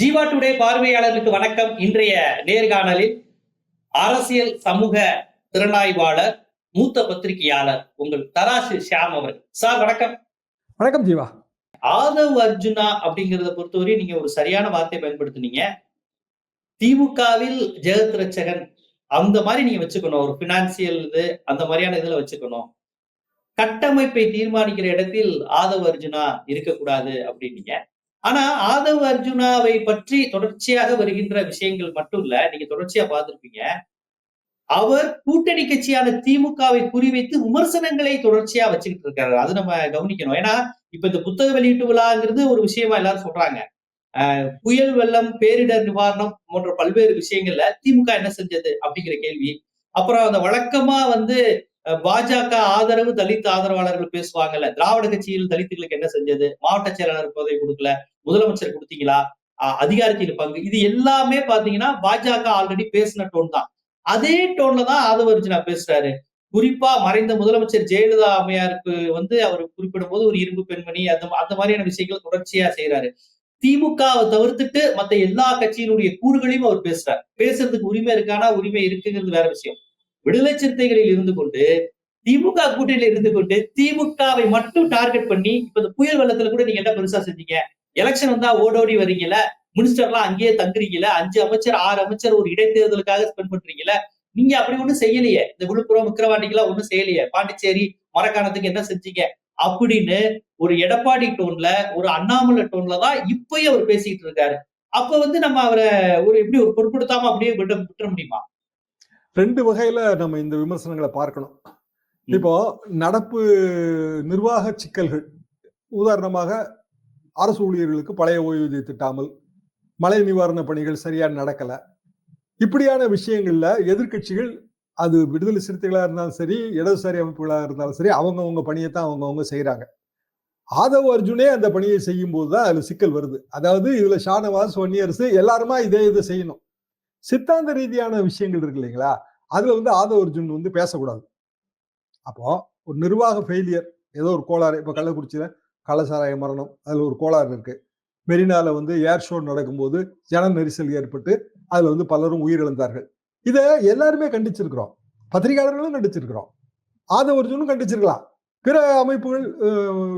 Jeeva today பார்வையாளர்களுக்கு வணக்கம். இன்றைய நேர்காணலில் அரசியல் சமூக திறனாய்வாளர் மூத்த பத்திரிகையாளர் உங்கள் தராசு ஷியாம் அவர் சார் வணக்கம். வணக்கம் ஜீவா. ஆதவ் அர்ஜுனா அப்படிங்கிறத பொறுத்தவரை நீங்க ஒரு சரியான வார்த்தையை பயன்படுத்துனீங்க. திமுகவில் ஜெகத் ரட்சகன் அந்த மாதிரி நீங்க வச்சுக்கணும். ஒரு பினான்சியல் இது அந்த மாதிரியான இதுல வச்சுக்கணும். கட்டமைப்பை தீர்மானிக்கிற இடத்தில் ஆதவ் அர்ஜுனா இருக்கக்கூடாது அப்படின்னீங்க. ஆனா ஆதவ் அர்ஜுனாவை பற்றி தொடர்ச்சியாக வருகின்ற விஷயங்கள் மட்டும் இல்ல நீங்க தொடர்ச்சியா பார்த்திருப்பீங்க. அவர் கூட்டணி கட்சியான திமுகவை குறிவைத்து விமர்சனங்களை தொடர்ச்சியா வச்சுக்கிட்டு இருக்காரு. அது நம்ம கவனிக்கணும். ஏன்னா இப்ப இந்த புத்தக வெளியீட்டு விழாங்கிறது ஒரு விஷயமா எல்லாரும் சொல்றாங்க. புயல் வெள்ளம் பேரிடர் நிவாரணம் போன்ற பல்வேறு விஷயங்கள்ல திமுக என்ன செஞ்சது அப்படிங்கிற கேள்வி. அப்புறம் அந்த வழக்கமா வந்து பாஜக ஆதரவு தலித் ஆதரவாளர்கள் பேசுவாங்கல்ல திராவிட கட்சியில் தலித்துகளுக்கு என்ன செஞ்சது? மாவட்ட செயலாளர் பதவி கொடுக்கல. முதலமைச்சர் கொடுத்தீங்களா? அதிகாரத்தில் பங்கு. இது எல்லாமே பாத்தீங்கன்னா பாஜக ஆல்ரெடி பேசின டோன் தான். அதே டோன்ல தான் ஆதவ பேசுறாரு. குறிப்பா மறைந்த முதலமைச்சர் ஜெயலலிதா அம்மையாருக்கு வந்து அவர் குறிப்பிடும் போது ஒரு இரும்பு பெண்மணி அந்த அந்த மாதிரியான விஷயங்கள் தொடர்ச்சியா செய்யறாரு திமுகவை தவிர்த்துட்டு மத்த எல்லா கட்சியினுடைய கூறுகளையும் அவர் பேசுறார். பேசுறதுக்கு உரிமை இருக்கானா? உரிமை இருக்குங்கிறது வேற விஷயம். விடுதலை சிறுத்தைகளில் இருந்து கொண்டு திமுக கூட்டணியில இருந்து கொண்டு திமுகவை மட்டும் டார்கெட் பண்ணி இப்ப இந்த புயல் வெள்ளத்துல கூட நீங்க என்ன பெருசா செஞ்சீங்க? எலெக்ஷன் வந்தா ஓடோடி வரீங்கல்ல மினிஸ்டர்லாம் அங்கேயே தங்குறீங்கல்ல அஞ்சு அமைச்சர் ஆறு அமைச்சர் ஒரு இடைத்தேர்தலுக்காக ஸ்பெண்ட் பண்றீங்கல்ல நீங்க அப்படி ஒண்ணும் செய்யலையே. இந்த விழுப்புரம் விக்கிரவாண்டிக்கெல்லாம் ஒண்ணும் செய்யலையே. பாண்டிச்சேரி மரக்காணத்துக்கு என்ன செஞ்சீங்க? அப்படின்னு ஒரு எடப்பாடி டோன்ல ஒரு அண்ணாமலை டோன்ல தான் இப்பயும் அவர் பேசிட்டு இருக்காரு. அப்ப வந்து நம்ம அவரை ஒரு எப்படி ஒரு பொருட்படுத்தாம அப்படியே விட விட்டுற முடியுமா? ரெண்டு வகையில நம்ம இந்த விமர்சனங்களை பார்க்கணும். இப்போ நடப்பு நிர்வாக சிக்கல்கள். உதாரணமாக அரசு ஊழியர்களுக்கு பழைய ஓய்வூதிய திட்டாமல் மழை நிவாரண பணிகள் சரியா நடக்கல. இப்படியான விஷயங்கள்ல எதிர்க்கட்சிகள் அது விடுதலை சிறுத்தைகளா இருந்தாலும் சரி இடதுசாரி அமைப்புகளாக இருந்தாலும் சரி அவங்கவுங்க பணியை தான் அவங்கவங்க செய்யறாங்க ஆதவ அர்ஜுனே அந்த பணியை செய்யும் போது தான் அதுல சிக்கல் வருது. அதாவது இதுல ஷானவாஸ் வன்னியரசு எல்லாருமா இதே இதை செய்யணும். சித்தாந்த ரீதியான விஷயங்கள் இருக்கு இல்லைங்களா? அதுல வந்து ஆதவ அர்ஜுன் வந்து பேசக்கூடாது. அப்போ ஒரு நிர்வாக ஃபெயிலியர் ஏதோ ஒரு கோளாறு இப்போ கள்ளக்குறிச்சியில கள்ளசாராய மரணம் அதுல ஒரு கோளாறு இருக்கு. மெரினால வந்து ஏர் ஷோ நடக்கும்போது ஜன நெரிசல் ஏற்பட்டு அதுல வந்து பலரும் உயிரிழந்தார்கள். இதை எல்லாருமே கண்டிச்சிருக்கிறோம். பத்திரிகையாளர்களும் கண்டிச்சிருக்கிறோம். ஆதவர்ஜுனும் கண்டிச்சிருக்கலாம். பிற அமைப்புகள்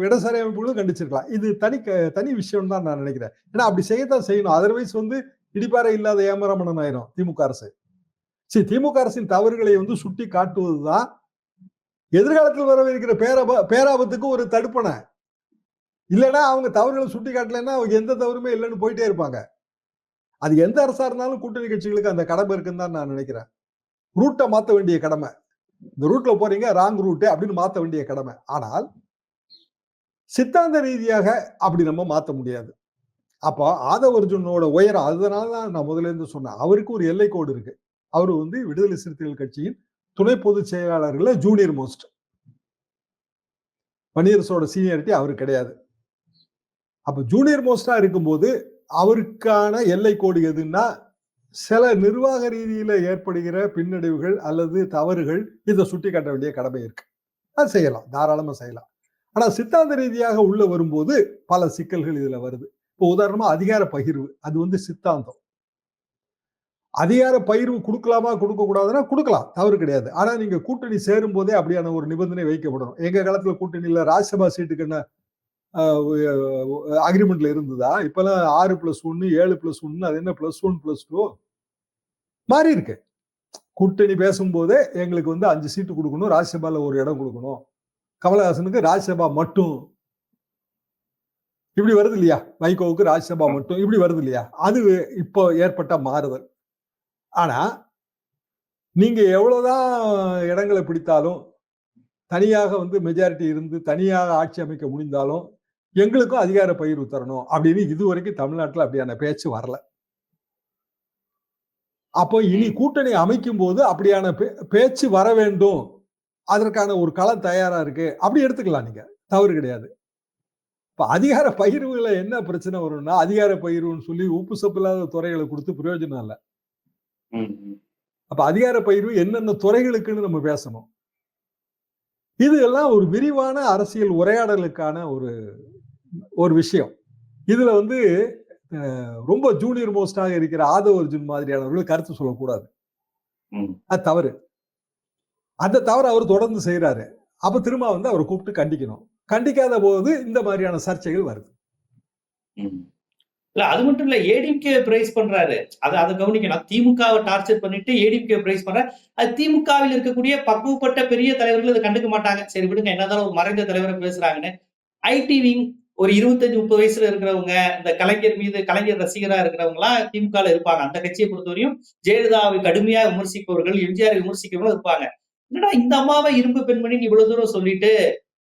இடசாரி அமைப்புகளும் கண்டிச்சிருக்கலாம். இது தனி தனி விஷயம் தான் நான் நினைக்கிறேன். ஏன்னா அப்படி செய்யத்தான் செய்யணும். அதர்வைஸ் வந்து இடிப்பாறை இல்லாத ஏமரமணன் ஆயிரும் திமுக அரசு. சரி திமுக அரசின் தவறுகளை வந்து சுட்டி காட்டுவதுதான் எதிர்காலத்தில் வரவிருக்கிற பேராப பேராபத்துக்கு ஒரு தடுப்பணை. இல்லைன்னா அவங்க தவறுகளை சுட்டி காட்டலைன்னா அவங்க எந்த தவறுமே இல்லைன்னு போயிட்டே இருப்பாங்க. அது எந்த அரசா இருந்தாலும் கூட்டணி கட்சிகளுக்கு அந்த கடமை இருக்குன்னு தான் நான் நினைக்கிறேன். ரூட்டை மாத்த வேண்டிய கடமை. இந்த ரூட்ல போறீங்க ராங் ரூட்டு அப்படின்னு மாத்த வேண்டிய கடமை. ஆனால் சித்தாந்த ரீதியாக அப்படி நம்ம மாத்த முடியாது. அப்போ ஆதவ அர்ஜுனோட உயரம் அதனால தான் நான் முதல்ல இருந்து சொன்னேன். அவருக்கு ஒரு எல்லை கோடு இருக்கு. அவர் வந்து விடுதலை சிறுத்தைகள் கட்சியின் துணை பொதுச் செயலாளர்கள ஜூனியர் மோஸ்ட் வன்னியரசோட சீனியாரிட்டி அவருக்கு கிடையாது. அப்போ ஜூனியர் மோஸ்டா இருக்கும்போது அவருக்கான எல்லை கோடு எதுன்னா சில நிர்வாக ரீதியில ஏற்படுகிற பின்னடைவுகள் அல்லது தவறுகள் இதை சுட்டி காட்ட வேண்டிய கடமை இருக்கு. அது செய்யலாம் தாராளமா செய்யலாம். ஆனா சித்தாந்த ரீதியாக உள்ள வரும்போது பல சிக்கல்கள் இதுல வருது. இப்போ உதாரணமா அதிகார பகிர்வு அது வந்து சித்தாந்தம். அதிகார பகிர்வு கொடுக்கலாமா கொடுக்க கூடாதுன்னா கொடுக்கலாம் தவறு கிடையாது. ஆனா நீங்க கூட்டணி சேரும் போதே அப்படியான ஒரு நிபந்தனை வைக்கப்படணும். எங்க காலத்துல கூட்டணியில ராஜ்யசபா சீட்டுக்கு என்ன அக்ரிமெண்ட்ல இருந்ததா? இப்பெல்லாம் ஆறு பிளஸ் ஒன்னு ஏழு பிளஸ் ஒன்னு அது என்ன பிளஸ் ஒன் பிளஸ் டூ மாறி இருக்கு. கூட்டணி பேசும்போதே எங்களுக்கு வந்து அஞ்சு சீட்டு கொடுக்கணும் ராஜ்யசபால ஒரு இடம் கொடுக்கணும். கமலஹாசனுக்கு ராஜ்யசபா மட்டும். இப்படி வருது இல்லையா? வைகோவுக்கு ராஜ்யசபா மட்டும். இப்படி வருது இல்லையா? அது இப்போ ஏற்பட்ட மாறுதல். ஆனா நீங்க எவ்வளவுதான் இடங்களை பிடித்தாலும் தனியாக வந்து மெஜாரிட்டி இருந்து தனியாக ஆட்சி அமைக்க முடிந்தாலும் எங்களுக்கும் அதிகார பகிர்வு தரணும் அப்படின்னு இதுவரைக்கும் தமிழ்நாட்டில் அப்படியான பேச்சு வரல. அப்போ இனி கூட்டணி அமைக்கும் போது அப்படியான பேச்சு வர வேண்டும். அதற்கான ஒரு களம் தயாரா இருக்கு. அப்படி எடுத்துக்கலாம் நீங்க. தவறு கிடையாது. இப்ப அதிகார பகிர்வுல என்ன பிரச்சனை வரும்னா அதிகார பகிர்வுன்னு சொல்லி உப்பு சப்பு இல்லாத துறைகளை கொடுத்து பிரயோஜனம் இல்லை. அப்ப அதிகார பகிர்வு என்னென்ன துறைகளுக்குன்னு நம்ம பேசணும். இது எல்லாம் ஒரு விரிவான அரசியல் உரையாடலுக்கான ஒரு ஒரு விஷயம். இதுல வந்து ரொம்ப ஜூனியர் மோஸ்டாக இருக்கிற ஆதவ அர்ஜுன் மாதிரியானவர்கள் கருத்து சொல்லக்கூடாது. அது தவறு. அந்த தவறு அவர் தொடர்ந்து செய்யறாரு அப்ப திரும்ப வந்து அவரை கூப்பிட்டு கண்டிக்கணும். கண்டிக்காத போது இந்த மாதிரியான சர்ச்சைகள் வருது. இல்ல அது மட்டும் இல்ல ஏடிஎம்கே பிரைஸ் பண்றாரு. அதை அதை கவனிக்கணும். திமுகவை டார்ச்சர் பண்ணிட்டு ஏடிஎம்கே பிரைஸ் பண்றாரு அது திமுகவில் இருக்கக்கூடிய பக்குவப்பட்ட பெரிய தலைவர்கள் இதை கண்டுக்க மாட்டாங்க. சரி விடுங்க என்னதான் ஒரு மறைந்த தலைவரை பேசுறாங்கன்னு. ஐடி விங் ஒரு இருபத்தஞ்சு முப்பது வயசுல இருக்கிறவங்க இந்த கலைஞர் மீது கலைஞர் ரசிகரா இருக்கிறவங்க எல்லாம் திமுகல இருப்பாங்க. அந்த கட்சியை பொறுத்தவரையும் ஜெயலலிதாவை கடுமையா விமர்சிப்பவர்கள் எம்ஜிஆர் விமர்சிக்கிறவங்களும் இருப்பாங்க. என்னடா இந்த அம்மாவை இரும்பு பெண்மணின்னு இவ்வளவு தூரம் சொல்லிட்டு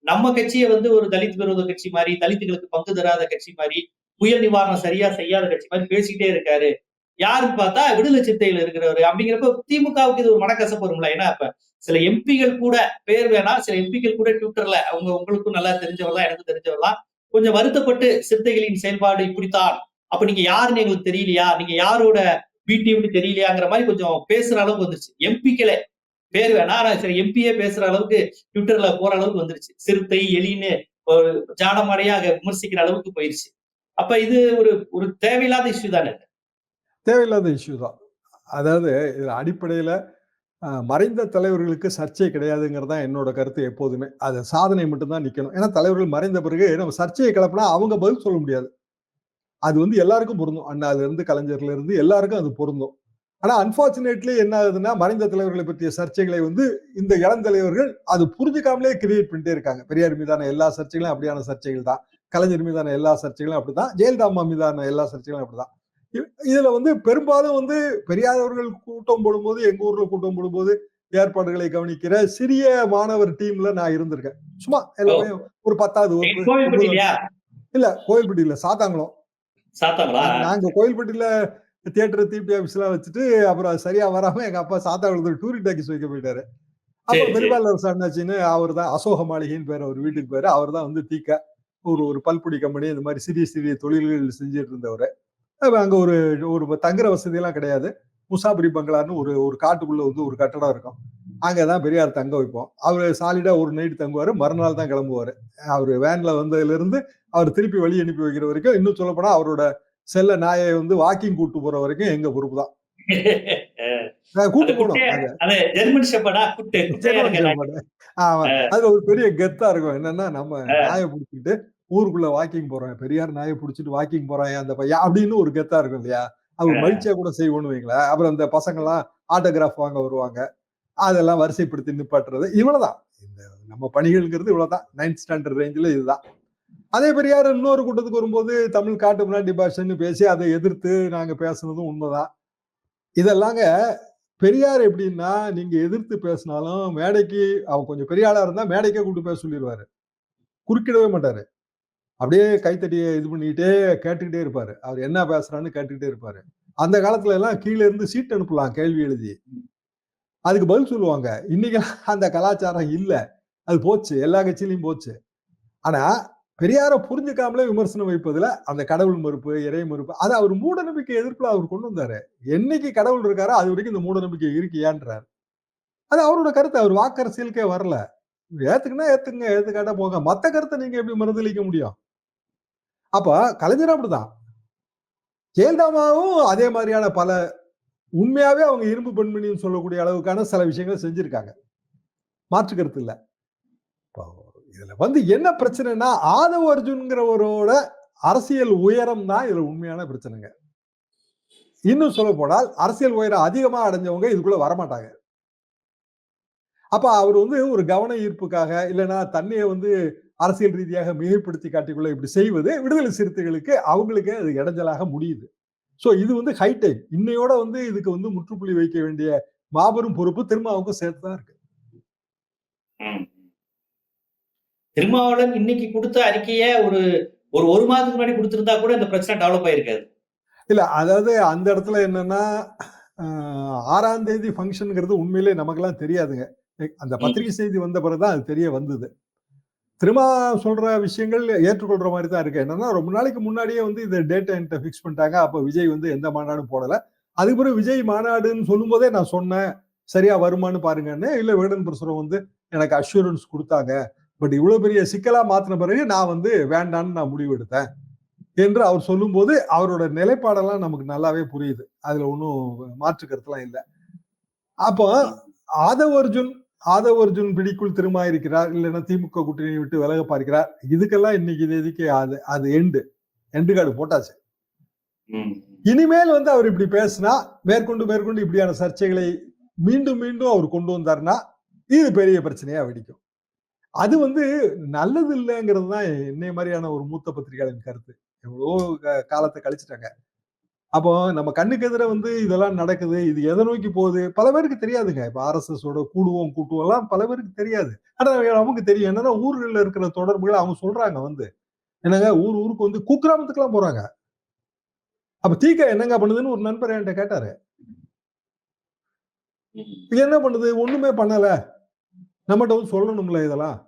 நம்ம கட்சியை வந்து ஒரு தலித் விரோத கட்சி மாதிரி தலித்துகளுக்கு பங்கு தராத கட்சி மாதிரி புயல் நிவாரணம் சரியா செய்யாத கட்சி மாதிரி பேசிட்டே இருக்காரு. யாருன்னு பார்த்தா விடுதலை சித்தையில இருக்கிறவரு. அப்படிங்கிறப்ப திமுகவுக்கு இது ஒரு மனக்கசப்பு வரும்ல. ஏன்னா இப்ப சில எம்பிகள் கூட பேர் வேணா சில எம்பிகள் கூட ட்விட்டர்ல அவங்க உங்களுக்கும் நல்லா தெரிஞ்சவர் தான் எனக்கு தெரிஞ்சவர் தான் கொஞ்சம் வருத்தப்பட்டு சிறுத்தைகளின் செயல்பாடு இப்படித்தான் அப்ப நீங்க யாருன்னு எங்களுக்கு தெரியலையா? நீங்க யாரோட பிடிஎம்னு தெரியலையாங்கிற மாதிரி கொஞ்சம் பேசுற அளவுக்கு வந்துருச்சு. எம்பிக்களே பேர் வேணா சரி எம்பியே பேசுற அளவுக்கு ட்விட்டர்ல போற அளவுக்கு வந்துருச்சு. சிறுத்தை எலின்னு ஒரு விமர்சிக்கிற அளவுக்கு போயிருச்சு. அப்ப இது ஒரு ஒரு தேவையில்லாத இஷ்யூ தானே? தேவையில்லாத இஷ்யூ தான். அதாவது இதுல அடிப்படையில மறைந்த தலைவர்களுக்கு சர்ச்சை கிடையாதுங்கிறது தான் என்னோட கருத்து எப்போதுமே. அது சாதனை மட்டும்தான் நிக்கணும். ஏன்னா தலைவர்கள் மறைந்த பிறகு நம்ம சர்ச்சையை கிளப்பினா அவங்க பதில் சொல்ல முடியாது. அது வந்து எல்லாருக்கும் பொருந்தும். அண்ணால இருந்து கலைஞர்ல இருந்து எல்லாருக்கும் அது பொருந்தும். ஆனா அன்பார்ச்சுனேட்லி என்ன ஆகுதுன்னா மறைந்த தலைவர்களை பற்றிய சர்ச்சைகளை வந்து இந்த இளந்தலைவர்கள் அது புரிஞ்சுக்காமலே கிரியேட் பண்ணிட்டே இருக்காங்க. பெரியார் மீதான எல்லா சர்ச்சைகளும் அப்படியான சர்ச்சைகள் தான். கலைஞர் மீதான எல்லா சர்ச்சைகளும் அப்படிதான் ஜெயலலிதா அம்மா மீதான எல்லா சர்ச்சைகளும் அப்படிதான் இதுல வந்து பெரும்பாலும் வந்து பெரியார் அவர்கள் கூட்டம் போடும்போது எங்க ஊர்ல கூட்டம் போடும்போது ஏற்பாடுகளை கவனிக்கிற சிறிய மாணவர் டீம்ல நான் இருந்திருக்கேன். சும்மா எல்லாமே ஒரு பத்தாவது இல்ல கோயில்பட்டி இல்ல சாத்தாங்குளம். சாத்தாங்களா? நாங்க கோயில்பட்டியில தியேட்டர் தீபி ஆபீஸ் எல்லாம் வச்சுட்டு அப்புறம் அது சரியா வராம எங்க அப்பா சாத்தாங்குளத்துல டூரி டாக்கிஸ் வைக்க போயிட்டாரு. அப்ப சரி, சரி. பெரும்பாலும் அண்ணாச்சின்னு அவர் தான் அசோக மாளிகைன்னு பேர் அவர் வீட்டுக்கு பேரு. அவர் தான் வந்து தீக்க ஒரு ஒரு பல்பொடி கம்பெனி இந்த மாதிரி சிறிய சிறிய தொழில்கள் செஞ்சுட்டு இருந்தவர். அங்க ஒரு ஒரு தங்குற வசதி எல்லாம் கிடையாது. முசாபரி பங்களான்னு ஒரு ஒரு காட்டுக்குள்ள வந்து ஒரு கட்டடம் இருக்கும். அங்கதான் பெரியார் தங்க வைப்போம். அவர் சாலிடா ஒரு நைட் தங்குவாரு. மறுநாள் தான் கிளம்புவாரு. அவர் வேன்ல வந்ததுல இருந்து அவர் திருப்பி வழி அனுப்பி வைக்கிற வரைக்கும் இன்னும் சொல்ல போனா அவரோட செல்ல நாயை வந்து வாக்கிங் கூட்டு போற வரைக்கும் எங்க பொறுப்பு தான். கூட்டு போனோம். அது ஒரு பெரிய கெத்தா இருக்கும். என்னன்னா நம்ம நாயை பிடிச்சிட்டு ஊருக்குள்ள வாக்கிங் போறோம் பெரியார் நாயை பிடிச்சிட்டு வாக்கிங் போறான் அந்த பையன் அப்படின்னு ஒரு கெத்தா இருக்கும் இல்லையா? அவர் மகிழ்ச்சியா கூட செய்வோம்னு வைங்களேன். அப்புறம் அந்த பசங்க எல்லாம் ஆட்டோகிராஃப் வாங்க வருவாங்க. அதெல்லாம் வரிசைப்படுத்தி நிப்பாட்டுறது இவ்வளவுதான். இந்த நம்ம பணிகள்ங்கிறது இவ்வளவுதான். நைன்த் ஸ்டாண்டர்ட் ரேஞ்சில் இதுதான். அதே பெரியார் இன்னொரு கூட்டத்துக்கு வரும்போது தமிழ் காட்டு முன்னாடி பாஷன்னு பேசி அதை எதிர்த்து நாங்க பேசுனதும் உண்மைதான். இதெல்லாங்க பெரியார் எப்படின்னா நீங்க எதிர்த்து பேசினாலும் மேடைக்கு அவன் கொஞ்சம் பெரிய ஆளா இருந்தா மேடைக்கே கூட்டு பேச சொல்லிடுவாரு. குறுக்கிடவே மாட்டாரு. அப்படியே கைத்தட்டியை இது பண்ணிக்கிட்டே கேட்டுக்கிட்டே இருப்பாரு. அவர் என்ன பேசுறான்னு கேட்டுக்கிட்டே இருப்பாரு. அந்த காலத்துல எல்லாம் கீழே இருந்து சீட் அனுப்பலாம் கேள்வி எழுதி. அதுக்கு பதில் சொல்லுவாங்க. இன்னைக்கு அந்த கலாச்சாரம் இல்ல. அது போச்சு. எல்லா கட்சியிலையும் போச்சு. ஆனா பெரியார புரிஞ்சுக்காமலே விமர்சனம் வைப்பதுல அந்த கடவுள் மறுப்பு இறை மறுப்பு அது அவர் மூட நம்பிக்கை எதிர்ப்புல அவர் கொண்டு வந்தாரு. என்னைக்கு கடவுள் இருக்காரோ அது வரைக்கும் இந்த மூட நம்பிக்கை இருக்கியான்றார். அது அவரோட கருத்து. அவர் வாக்கரசியலுக்கே வரல. ஏத்துக்குன்னா ஏத்துங்க ஏத்துக்காட்டா போங்க. மத்த கருத்தை நீங்க எப்படி மறுதளிக்க முடியும்? அப்ப கலைஞர் அப்படிதான். ஜெயலலிதாவும் அதே மாதிரியான பல உண்மையாவே அவங்க இரும்பு பெண்மணின்னு சொல்லக்கூடிய அளவுக்கான சில விஷயங்களை செஞ்சிருக்காங்க. மாற்று கருத்து இல்ல இதுல வந்து என்ன பிரச்சனைனா ஆதவ அர்ஜுன்கிறவரோட அரசியல் உயரம் தான் இதுல உண்மையான பிரச்சனைங்க. இன்னும் சொல்ல போனால் அரசியல் உயரம் அதிகமா அடைஞ்சவங்க இதுக்குள்ள வரமாட்டாங்க. அப்ப அவர் வந்து ஒரு கவன ஈர்ப்புக்காக இல்லைன்னா தன்னையை வந்து அரசியல் ரீதியாக மிகைப்படுத்தி காட்டிக்கொள்ள இப்படி செய்வது விடுதலை சிறுத்தைகளுக்கு அவங்களுக்கே அது இடைஞ்சலாக முடியுது. சோ இது வந்து ஹைடெக் இன்னையோட வந்து இதுக்கு வந்து முற்றுப்புள்ளி வைக்க வேண்டிய மாபெரும் பொறுப்பு திருமாவுக்கும் சேர்த்து தான் இருக்கு. திருமாவளவன் இன்னைக்கு கொடுத்த அறிக்கைய ஒரு ஒரு ஒரு மாதத்துக்கு முன்னாடி கொடுத்திருந்தா கூட இந்த பிரச்சனை டெவலப் ஆயிருக்காது. இல்ல அதாவது அந்த இடத்துல என்னன்னா ஆறாம் தேதி ஃபங்க்ஷனுங்கிறது உண்மையிலே நமக்கெல்லாம் தெரியாதுங்க. அந்த பத்திரிகை செய்தி வந்த பிறகுதான் அது தெரிய வந்தது. திரும்ப சொல்ற விஷயங்கள் ஏற்றுக்கொள்ற மாதிரி தான் இருக்கு. என்னன்னா ரொம்ப நாளைக்கு முன்னாடியே வந்து இந்த டேட்டா என்கிட்ட ஃபிக்ஸ் பண்ணிட்டாங்க. அப்போ விஜய் வந்து எந்த மாநாடும் போடல. அதுக்கு பிறகு விஜய் மாநாடுன்னு சொல்லும் போதே நான் சொன்னேன் சரியா வருமான்னு பாருங்கன்னு. இல்லை வேடன் பிரசுரம் வந்து எனக்கு அஷூரன்ஸ் கொடுத்தாங்க. பட் இவ்வளவு பெரிய சிக்கலா மாத்தின பிறகு நான் வந்து வேண்டான்னு நான் முடிவு எடுத்தேன் என்று அவர் சொல்லும்போது அவரோட நிலைப்பாடெல்லாம் நமக்கு நல்லாவே புரியுது. அதுல ஒன்றும் மாற்று கருத்துலாம் இல்லை. அப்போ ஆதவ அர்ஜுன் ஆதவ அர்ஜுன் பிடிக்குள் திரும்ப இருக்கிறார் இல்லைன்னா திமுக கூட்டணியை விட்டு விலக பார்க்கிறார். இதுக்கெல்லாம் இன்னைக்கு தேதிக்கு அது அது எண்டு எண்டு கார்டு போட்டாச்சு. இனிமேல் வந்து அவர் இப்படி பேசினா மேற்கொண்டு மேற்கொண்டு இப்படியான சர்ச்சைகளை மீண்டும் மீண்டும் அவர் கொண்டு வந்தார்னா இது பெரிய பிரச்சனையா வெடிக்கும். அது வந்து நல்லது இல்லைங்கிறது தான் என்னை மாதிரியான ஒரு மூத்த பத்திரிகையாளரின் கருத்து. எவ்வளோ காலத்தை கழிச்சிட்டாங்க. அப்போ நம்ம கண்ணுக்கு எதிர வந்து இதெல்லாம் நடக்குது இது எதை நோக்கி போகுது? பல பேருக்கு தெரியாதுங்க. இப்ப ஆர்எஸ்எஸோட கூடுவோம் கூட்டுவோம்லாம் பல பேருக்கு தெரியாது. ஆனால் நமக்கு தெரியும். என்னன்னா ஊர்களில் இருக்கிற தொடர்புகளை அவங்க சொல்றாங்க வந்து. என்னங்க ஊர் ஊருக்கு வந்து குக்கிராமத்துக்குலாம் போறாங்க. அப்ப தீக்க என்னங்க பண்ணுதுன்னு ஒரு நண்பர் என்கிட்ட கேட்டாரு. என்ன பண்ணுது? ஒண்ணுமே பண்ணல. நம்மகிட்ட வந்து சொல்லணும்ல இதெல்லாம்.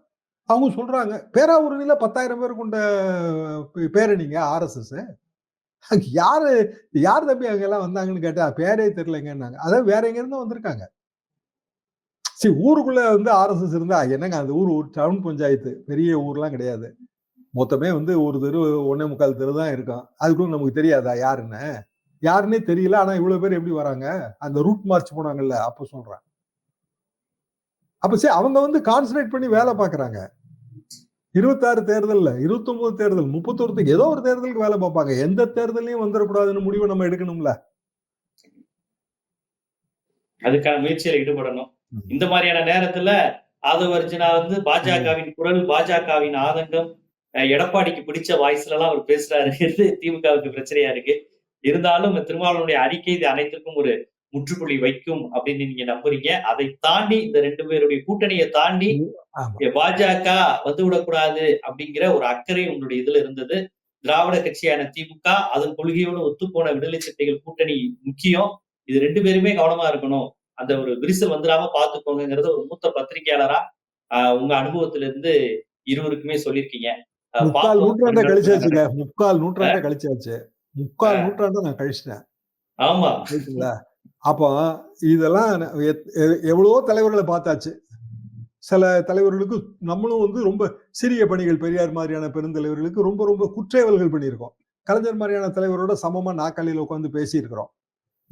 அவங்க சொல்றாங்க. பேராவூரணியில பத்தாயிரம் பேர் கொண்ட பேரணிங்க ஆர்எஸ்எஸ் யாரு யார் தம்பி அங்கெல்லாம் வந்தாங்கன்னு கேட்டா பேரே தெரியலங்கன்னாங்க. அதான் வேற எங்க இருந்து வந்திருக்காங்க. சரி ஊருக்குள்ள வந்து ஆர்எஸ்எஸ் இருந்தா என்னங்க அந்த ஊர்? ஒரு டவுன் பஞ்சாயத்து. பெரிய ஊர்லாம் கிடையாது. மொத்தமே வந்து ஒரு தெரு ஒன்னே முக்கால் தெரு தான் இருக்கும். அதுக்குள்ள நமக்கு தெரியாதா யாருன்னு? யாருன்னே தெரியல. ஆனா இவ்வளவு பேர் எப்படி வராங்க? அந்த ரூட் மார்ச் போனாங்கல்ல அப்ப சொல்றேன். அப்ப சரி அவங்க வந்து கான்சன்ட்ரேட் பண்ணி வேலை பாக்குறாங்க இருபத்தாறு தேர்தல்ல இருபத்தொன்பது தேர்தல் முப்பத்தொரு ஏதோ ஒரு தேர்தலுக்கு வேலை பார்ப்பாங்க. எந்த தேர்தலையும் வந்துடக்கூடாதுன்னு முடிவு நம்ம எடுக்கணும்ல? அதுக்கான முயற்சியில ஈடுபடணும். இந்த மாதிரியான நேரத்துல ஆதவ அர்ஜுனா வந்து பாஜகவின் குரல் பாஜகவின் ஆதங்கம் அஹ், எடப்பாடிக்கு பிடிச்ச வாய்ஸ்ல எல்லாம் அவர் பேசுறாருங்கிறது திமுகவுக்கு பிரச்சனையா இருக்கு. இருந்தாலும் திருமாவளவனுடைய அறிக்கை இது அனைத்திற்கும் ஒரு முற்றுப்புள்ளி வைக்கும் அப்படின்னு நீங்க நம்புறீங்க. அதை தாண்டி இந்த ரெண்டு பேருடைய கூட்டணியை தாண்டி பாஜக வந்து விடக்கூடாது அப்படிங்கிற ஒரு அக்கறை உங்களுடைய இதுல இருந்தது. திராவிட கட்சியான திமுக அதன் கொள்கையோடு ஒத்துப்போன விடுதலை சிறுத்தைகள் கூட்டணி முக்கியம். இது ரெண்டு பேருமே கவனமா இருக்கணும். அந்த ஒரு விரிசல் வந்துடாம பாத்துக்கோங்கிறத ஒரு மூத்த பத்திரிகையாளரா ஆஹ் உங்க அனுபவத்துல இருந்து இருவருக்குமே சொல்லியிருக்கீங்க. முக்கால். நூற்றாண்டை கழிச்சாச்சுங்க. முக்கால் நூற்றாண்டை கழிச்சாச்சு. முக்கால் நூற்றாண்டை நான் கழிச்சிட்டேன். ஆமா. அப்போ இதெல்லாம் எவ்வளவோ தலைவர்களை பார்த்தாச்சு. சில தலைவர்களுக்கு நம்மளும் வந்து ரொம்ப சிறிய பணிகள் பெரியார் மாதிரியான பெருந்தலைவர்களுக்கு ரொம்ப ரொம்ப குற்றேவல்கள் பண்ணியிருக்கோம். கலைஞர் மாதிரியான தலைவரோட சமமா நாக்காளியில் உட்காந்து பேசியிருக்கிறோம்.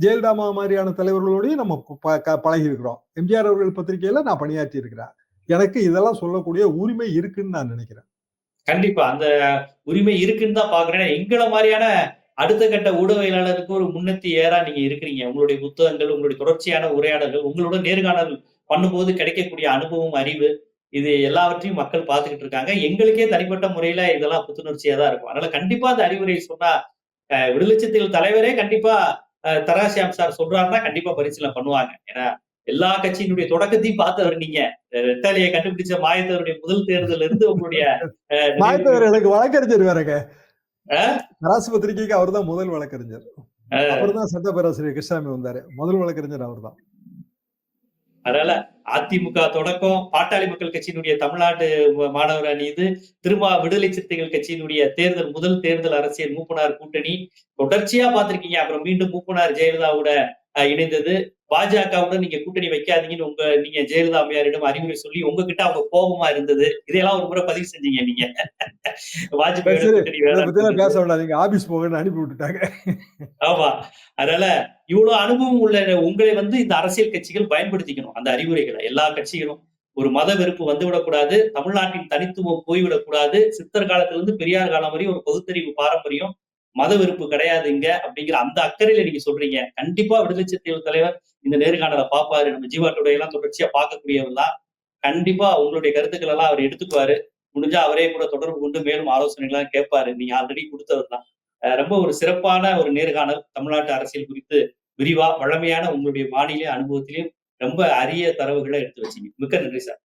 ஜெயலலிதாமா மாதிரியான தலைவர்களோடையும் நம்ம ப- க- பழகி இருக்கிறோம் எம்ஜிஆர் அவர்கள் பத்திரிகையில நான் பணியாற்றி இருக்கிறேன் எனக்கு இதெல்லாம் சொல்லக்கூடிய உரிமை இருக்குன்னு நான் நினைக்கிறேன். கண்டிப்பா. அந்த உரிமை இருக்குன்னு தான் பாக்குறேன் எங்களை மாதிரியான அடுத்த கட்ட ஊடகவியலாளருக்கு ஒரு முன்னத்தி ஏறா நீங்க இருக்கிறீங்க. உங்களுடைய புத்தகங்கள் உங்களுடைய தொடர்ச்சியான உரையாடல்கள் உங்களோட நேர்காணல் பண்ணும்போது கிடைக்கக்கூடிய அனுபவம் அறிவு இது எல்லாவற்றையும் மக்கள் பார்த்துக்கிட்டு இருக்காங்க. எங்களுக்கே தனிப்பட்ட முறையில இதெல்லாம் புத்துணர்ச்சியா தான் இருக்கும். அதனால கண்டிப்பா அந்த அறிவுரை சொன்னா அஹ், தலைவரே கண்டிப்பா அஹ், தராசியாம் சார் சொல்றாருன்னா கண்டிப்பா பரிசீலனை பண்ணுவாங்க. ஏன்னா எல்லா கட்சியினுடைய தொடக்கத்தையும் பார்த்தவர் நீங்க. அஹ், ரெட்டாலியை கண்டுபிடிச்ச மாயத்தவருடைய முதல் தேர்தல இருந்து உங்களுடைய அஹ், மாயத்தவர் எனக்கு வழக்கறிஞர் வேறங்க. தராசு பத்திரிகைக்கு அவர் தான் முதல் வழக்கறிஞர். அவர் தான் சட்ட பேராசிரியர் கிருஷ்ணாமி வந்தாரு. முதல் வழக்கறிஞர் அவர் தான் அதனால அதிமுக தொடக்கம் பாட்டாளி மக்கள் கட்சியினுடைய தமிழ்நாடு மாணவர் அணி இது திரும்ப விடுதலை சிறுத்தைகள் கட்சியினுடைய தேர்தல் முதல் தேர்தல் அரசியல் மூப்பனார் கூட்டணி. தொடர்ச்சியா பார்த்திருக்கீங்க. அப்புறம் மீண்டும் மூப்பனார் ஜெயலலிதாவோட இணைந்தது. பாஜகவுடன் நீங்க கூட்டணி வைக்காதீங்கன்னு உங்க நீங்க ஜெயலலிதா அம்மையாரிடம் அறிவுரை சொல்லி உங்ககிட்ட அவங்க கோபமா இருந்தது. இதையெல்லாம் ஒரு முறை பதிவு செஞ்சீங்க நீங்க. சொல்லிட்டு. பேச வேண்டாம். ஆபீஸ் போகன்னு அனுப்பி விட்டுட்டாங்க ஆமா. அதனால இவ்வளவு அனுபவம் உள்ள உங்களை வந்து இந்த அரசியல் கட்சிகள் பயன்படுத்திக்கணும். அந்த அறிவுரைகளை. எல்லா கட்சிகளும் ஒரு மத வெறுப்பு வந்து விடக்கூடாது தமிழ்நாட்டின் தனித்துவம் போய்விடக்கூடாது சித்தர் காலத்துல இருந்து பெரியார் காலம் வரையும் ஒரு பகுத்தறிவு பாரம்பரியம். மத வெறுப்பு கிடையாது இங்க அப்படிங்கிற அந்த அக்கறையில நீங்க சொல்றீங்க. கண்டிப்பா விடுதலை சிறுத்தைகள் தலைவர் இந்த நேர்காணலை பார்ப்பாரு. நம்ம ஜீவாட்டுடைய எல்லாம் தொடர்ச்சியா பார்க்கக்கூடியவர் தான். கண்டிப்பா உங்களுடைய கருத்துக்கள் எல்லாம் அவர் எடுத்துக்குவாரு. முடிஞ்சா அவரே கூட தொடர்பு கொண்டு மேலும் ஆலோசனைகள்லாம் கேட்பாரு. நீங்க ஆல்ரெடி கொடுத்தவர் தான். ரொம்ப ஒரு சிறப்பான ஒரு நேர்காணல் தமிழ்நாட்டு அரசியல் குறித்து விரிவா வழமையான உங்களுடைய மாநில அனுபவத்திலையும் ரொம்ப அரிய தரவுகளை எடுத்து வச்சீங்க. மிக்க நன்றி சார்.